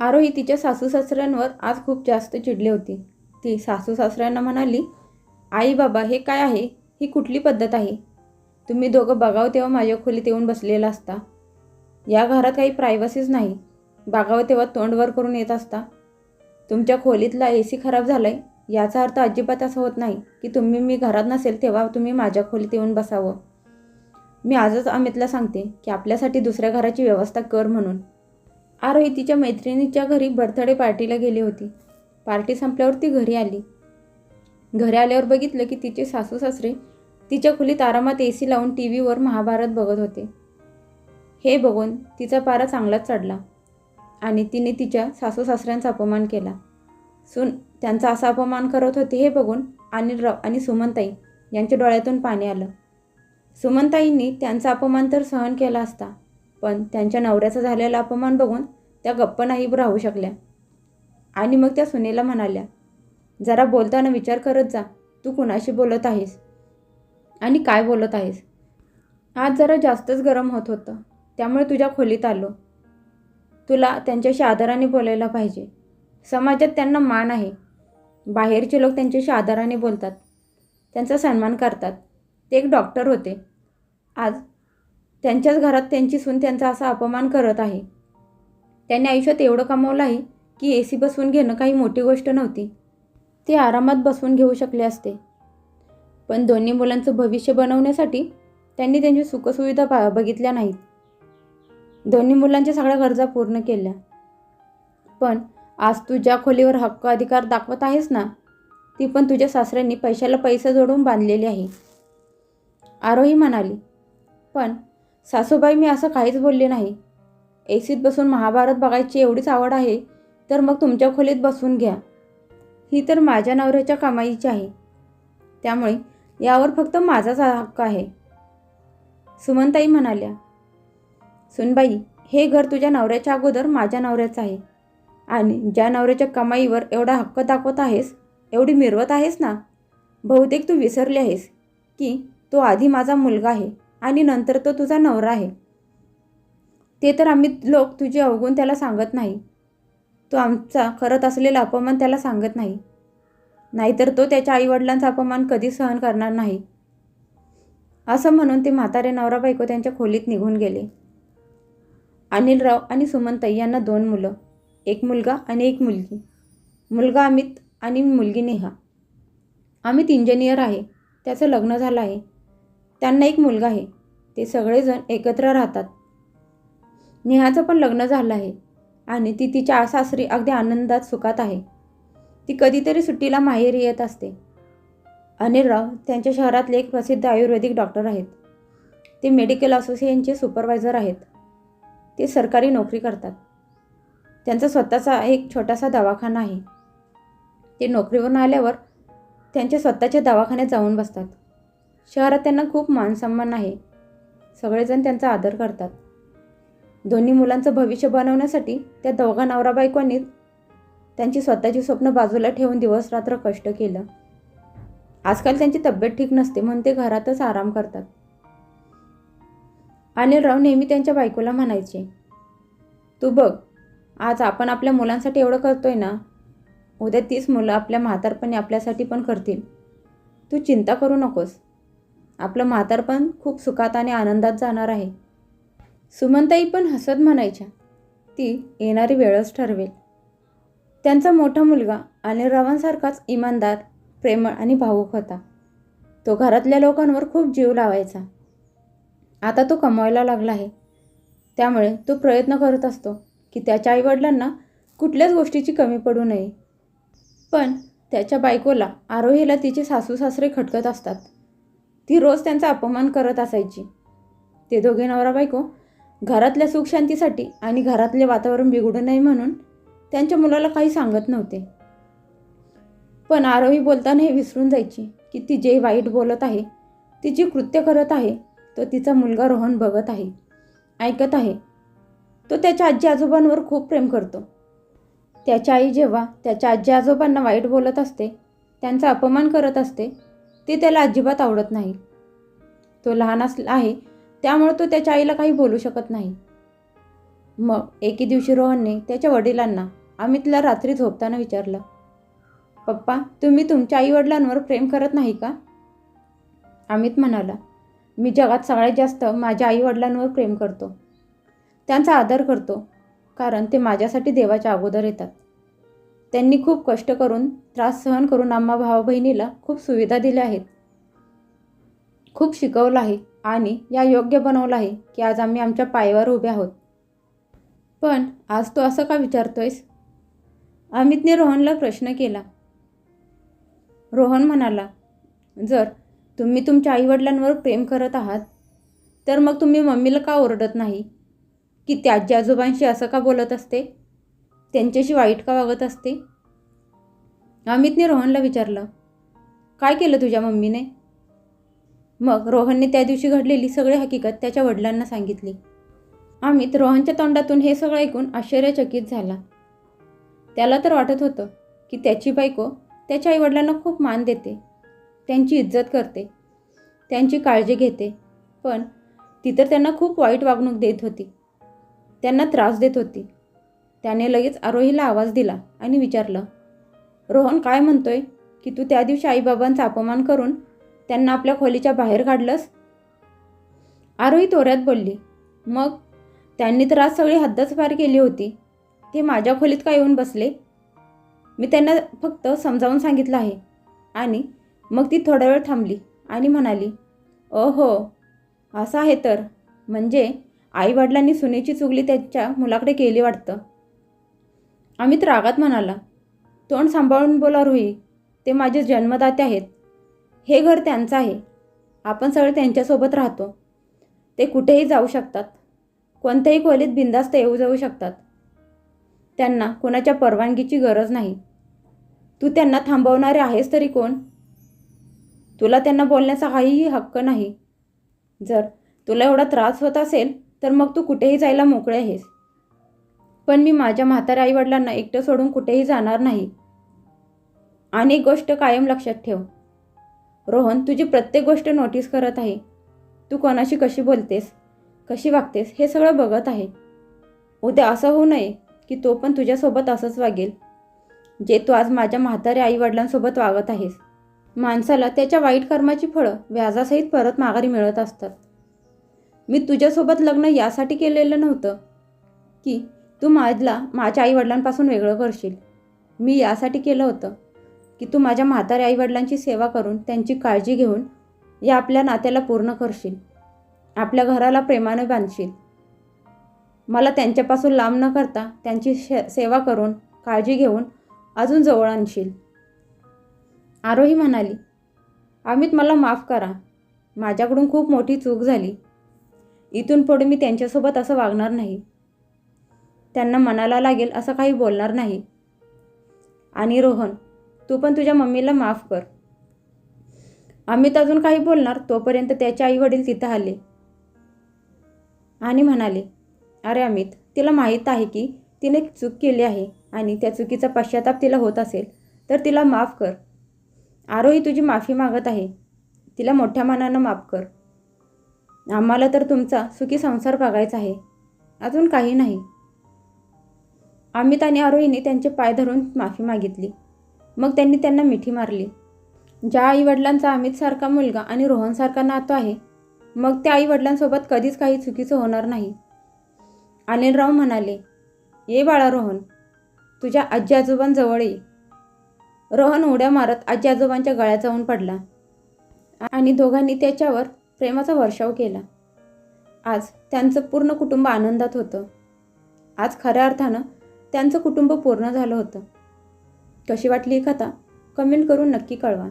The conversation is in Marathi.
आरोही तिच्या सासू सासऱ्यांवर आज खूप जास्त चिडली होती. ती सासू सासऱ्यांना म्हणाली आई बाबा हे काय आहे? ही कुठली पद्धत आहे? तुम्ही दोघं बघावं तेव्हा माझ्या खोलीत येऊन बसलेला असता. या घरात काही प्रायव्हसीच नाही. बघावं तेव्हा तोंड वर करून येत असता. तुमच्या खोलीतला ए सी खराब झाला आहे याचा अर्थ अजिबात असं होत नाही की तुम्ही मी घरात नसेल तेव्हा तुम्ही माझ्या खोलीत येऊन बसावं. मी आजच अमितला सांगते की आपल्यासाठी दुसऱ्या घराची व्यवस्था कर म्हणून. आरोही तिच्या मैत्रिणीच्या घरी बर्थडे पार्टीला गेली होती. पार्टी संपल्यावर ती घरी आली. घरी आल्यावर बघितलं की तिचे सासू सासरे तिच्या खोलीत आरामात ए सी लावून टी व्हीवर महाभारत बघत होते. हे बघून तिचा पारा चांगलाच चढला आणि तिने तिच्या सासू सासऱ्यांचा अपमान केला. सून त्यांचा असा अपमान करत होते हे बघून अनिलराव आणि सुमनताई यांच्या डोळ्यातून पाणी आलं. सुमनताईंनी त्यांचा अपमान तर सहन केला असता पण त्यांच्या नवऱ्याचा झालेला अपमान बघून त्या गप्प नाही राहू शकल्या. आणि मग त्या सुनेला म्हणाल्या जरा बोलताना विचार करत जा. तू कुणाशी बोलत आहेस? आणि काय बोलत आहेस? आज जरा जास्तच गरम होत होतं. त्यामुळे तुझ्या खोलीत आलो. तुला त्यांच्याशी आदराने बोलायला पाहिजे. समाजात त्यांना मान आहे. बाहेरचे लोक त्यांच्याशी आदराने बोलतात. त्यांचा सन्मान करतात. ते एक डॉक्टर होते. आज त्यांच्याच घरात त्यांची सून त्यांचा असा अपमान करत आहे. त्यांनी आयुष्यात एवढं कमावलं आहे की ए सी बसवून घेणं काही मोठी गोष्ट नव्हती. ते आरामात बसवून घेऊ शकले असते. पण दोन्ही मुलांचं भविष्य बनवण्यासाठी त्यांनी त्यांची सुखसुविधा पा बघितल्या नाहीत. दोन्ही मुलांच्या सगळ्या गरजा पूर्ण केल्या. पण आज तू ज्या खोलीवर हक्क अधिकार दाखवत आहेस ना ती पण तुझ्या सासऱ्यांनी पैशाला पैसे जोडून बांधलेली आहे. आरोही म्हणाली पण सासूबाई मी असं काहीच बोलले नाही. एसीत बसून महाभारत बघायची एवढीच आवड आहे तर मग तुमच्या खोलीत बसून घ्या. ही तर माझ्या नवऱ्याच्या कमाईची आहे. त्यामुळे यावर फक्त माझाच हक्क आहे. सुमनताई म्हणाल्या सुनबाई हे घर तुझ्या नवऱ्याच्या अगोदर माझ्या नवऱ्याचं आहे. आणि ज्या नवऱ्याच्या कमाईवर एवढा हक्क दाखवत आहेस एवढी मिरवत आहेस ना बहुतेक तू विसरली आहेस की तो आधी माझा मुलगा आहे. आणि नंतर तो तुझा नवरा आहे. ते तर आम्ही लोक तुझे अवगुण त्याला सांगत नाही. तो आमचा करत असलेला अपमान त्याला सांगत नाही. नाहीतर तो त्याच्या आईवडिलांचा अपमान कधी सहन करणार नाही. असं म्हणून ते म्हातारे नवरा बायको त्यांच्या खोलीत निघून गेले. अनिलराव आणि सुमनताई यांना दोन मुलं एक मुलगा आणि एक मुलगी. मुलगा अमित आणि मुलगी नेहा. अमित इंजिनियर आहे. त्याचं लग्न झालं आहे. त्यांना एक मुलगा आहे. ते सगळेजण एकत्र राहतात. नेहाचं पण लग्न झालं आहे आणि ती तिच्या सासरी अगदी आनंदात सुखात आहे. ती कधीतरी सुट्टीला माहेरी येत असते. अनिलराव त्यांच्या शहरातले एक प्रसिद्ध आयुर्वेदिक डॉक्टर आहेत. ते मेडिकल असोसिएशनचे सुपरवायझर आहेत. ते सरकारी नोकरी करतात. त्यांचा स्वतःचा एक छोटासा दवाखाना आहे. ते नोकरीवरून आल्यावर त्यांच्या स्वतःच्या दवाखान्यात जाऊन बसतात. शहरात त्यांना खूप मानसन्मान आहे. सगळेजण त्यांचा आदर करतात. दोन्ही मुलांचं भविष्य बनवण्यासाठी त्या दोघा नवरा बायकोंनी त्यांची स्वतःची स्वप्न बाजूला ठेवून दिवस रात्र कष्ट केलं. आजकाल त्यांची तब्येत ठीक नसते म्हणून ते घरातच आराम करतात. अनिलराव नेहमी त्यांच्या बायकोला म्हणायचे तू बघ आज आपण आपल्या मुलांसाठी एवढं करतोय ना उद्या तीच मुलं आपल्या म्हातारपणी आपल्यासाठी पण करतील. तू चिंता करू नकोस. आपलं म्हातारपण खूप सुखात आणि आनंदात जाणार आहे. सुमनताई पण हसत म्हणायच्या ती येणारी वेळच ठरवेल. त्यांचा मोठा मुलगा अनिलरावांसारखाच इमानदार प्रेमळ आणि भावूक होता. तो घरातल्या लोकांवर खूप जीव लावायचा. आता तो कमवायला लागला आहे. त्यामुळे तो प्रयत्न करत असतो की त्याच्या आईवडिलांना कुठल्याच गोष्टीची कमी पडू नये. पण त्याच्या बायकोला आरोहीला तिचे सासू सासरे खटकत असतात. ती रोज त्यांचा अपमान करत असायची. ते दोघे नवरा बायको घरातल्या सुखशांतीसाठी आणि घरातले वातावरण बिघडू नये म्हणून त्यांच्या मुलाला काही सांगत नव्हते. पण आरोही बोलताना हे विसरून जायची की ती जे वाईट बोलत आहे ती जी कृत्य करत आहे तो तिचा मुलगा रोहन बघत आहे ऐकत आहे. तो त्याच्या आजी आजोबांवर खूप प्रेम करतो. त्याच्या आई जेव्हा त्याच्या आजी आजोबांना वाईट बोलत असते त्यांचा अपमान करत असते ते त्याला अजिबात आवडत नाही. तो लहान असला आहे त्यामुळे तो त्याच्या आईला काही बोलू शकत नाही. मग एके दिवशी रोहनने त्याच्या वडिलांना अमितला रात्री झोपताना विचारलं पप्पा तुम्ही तुमच्या आईवडिलांवर प्रेम करत नाही का? अमित म्हणाला मी जगात सगळ्यात जास्त माझ्या आईवडिलांवर प्रेम करतो. त्यांचा आदर करतो कारण ते माझ्यासाठी देवाच्या अगोदर येतात. त्यांनी खूप कष्ट करून त्रास सहन करून आम्हा भावा बहिणीला खूप सुविधा दिल्या आहेत. खूप शिकवलं आहे आणि या योग्य बनवलं आहे की आज आम्ही आमच्या पायावर उभे आहोत. पण आज तू असं का विचारतोयस? अमितने रोहनला प्रश्न केला. रोहन म्हणाला जर तुम्ही तुमच्या आईवडिलांवर प्रेम करत आहात तर मग तुम्ही मम्मीला का ओरडत नाही? की त्याची आजोबांशी असं का बोलत असते? त्यांच्याशी वाईट का वागत असते? अमितने रोहनला विचारलं काय केलं तुझ्या मम्मीने? मग रोहनने त्या दिवशी घडलेली सगळी हकीकत त्याच्या वडिलांना सांगितली. अमित रोहनच्या तोंडातून हे सगळं ऐकून आश्चर्यचकित झाला. त्याला तर वाटत होतं की त्याची बायको त्याच्या आईवडिलांना खूप मान देते त्यांची इज्जत करते त्यांची काळजी घेते पण ती तर त्यांना खूप वाईट वागणूक देत होती त्यांना त्रास देत होती. त्याने लगेच आरोहीला आवाज दिला आणि विचारलं रोहन काय म्हणतोय? की तू त्या दिवशी आईबाबांचा अपमान करून त्यांना आपल्या खोलीच्या बाहेर काढलंस? आरोही तोऱ्यात बोलली मग त्यांनी तर आज सगळी हद्दच पार केली होती. ते माझ्या खोलीत का येऊन बसले? मी त्यांना फक्त समजावून सांगितलं आहे. आणि मग ती थोडा वेळ थांबली आणि म्हणाली ओहो असं आहे तर. म्हणजे आईवडिलांनी सुनेची चुगली त्याच्या मुलाकडे केली वाटतं. अमित रागात म्हणाला तोंड सांभाळून बोला रोही ते माझे जन्मदाते आहेत. हे घर त्यांचं आहे. आपण सगळे त्यांच्यासोबत राहतो. ते कुठेही जाऊ शकतात. कोणत्याही खोलीत बिंदास्त येऊ जाऊ शकतात. त्यांना कोणाच्या परवानगीची गरज नाही. तू त्यांना थांबवणारे आहेस तरी कोण? तुला त्यांना बोलण्याचा काहीही हक्क नाही. जर तुला एवढा त्रास होत असेल तर मग तू कुठेही जायला मोकळे आहेस. पण मी माझ्या म्हाताऱ्या आईवडिलांना एकटं सोडून कुठेही जाणार नाही. आणि एक गोष्ट कायम लक्षात ठेव. रोहन तुझी प्रत्येक गोष्ट नोटीस करत आहे. तू कोणाशी कशी बोलतेस कशी वागतेस हे सगळं बघत आहे. उद्या असं होऊ नये की तो पण तुझ्यासोबत असंच वागेल. जे तू आज माझ्या म्हाताऱ्या आईवडिलांसोबत वागत आहेस. माणसाला त्याच्या वाईट कर्माची फळं व्याजासहित परत माघारी मिळत असतात. मी तुझ्यासोबत लग्न यासाठी केलेलं नव्हतं की तू माझला माझ्या आईवडिलांपासून वेगळं करशील. मी यासाठी केलं होतं की तू माझ्या म्हाताऱ्या आईवडिलांची सेवा करून त्यांची काळजी घेऊन या आपल्या नात्याला पूर्ण करशील. आपल्या घराला प्रेमाने बांधशील. मला त्यांच्यापासून लांब न करता त्यांची शे सेवा करून काळजी घेऊन अजून जवळ आणशील. आरोही म्हणाली अमित मला माफ करा. माझ्याकडून खूप मोठी चूक झाली. इथून पुढे मी त्यांच्यासोबत असं वागणार नाही. त्यांना मनाला लागेल असं काही बोलणार नाही. आणि रोहन तू पण तुझ्या मम्मीला माफ कर. अमित अजून काही बोलणार तोपर्यंत त्याचे आई वडील तिथं आले. आणि म्हणाले अरे अमित तिला माहीत आहे की तिने चूक केली आहे आणि त्या चुकीचा पश्चाताप तिला होत असेल तर तिला माफ कर. आरोही तुझी माफी मागत आहे. तिला मोठ्या मनानं माफ कर. आम्हाला तर तुमचा सुखी संसार बघायचा आहे. अजून काही नाही. अमित आणि आरोहीने त्यांचे पाय धरून माफी मागितली. मग त्यांनी त्यांना मिठी मारली. ज्या आईवडिलांचा अमितसारखा मुलगा आणि रोहनसारखा नातो आहे मग त्या आईवडिलांसोबत कधीच काही चुकीचं होणार नाही. अनिलराव म्हणाले ये बाळा रोहन तुझ्या आजी आजोबांजवळ ये. रोहन उड्या मारत आजी आजोबांच्या गळ्यात जाऊन पडला आणि दोघांनी त्याच्यावर प्रेमाचा वर्षाव केला. आज त्यांचं पूर्ण कुटुंब आनंदात होतं. आज खऱ्या अर्थानं त्यांचं कुटुंब पूर्ण झालं होतं. कशी वाटली ही कथा? कमेंट करून नक्की कळवा.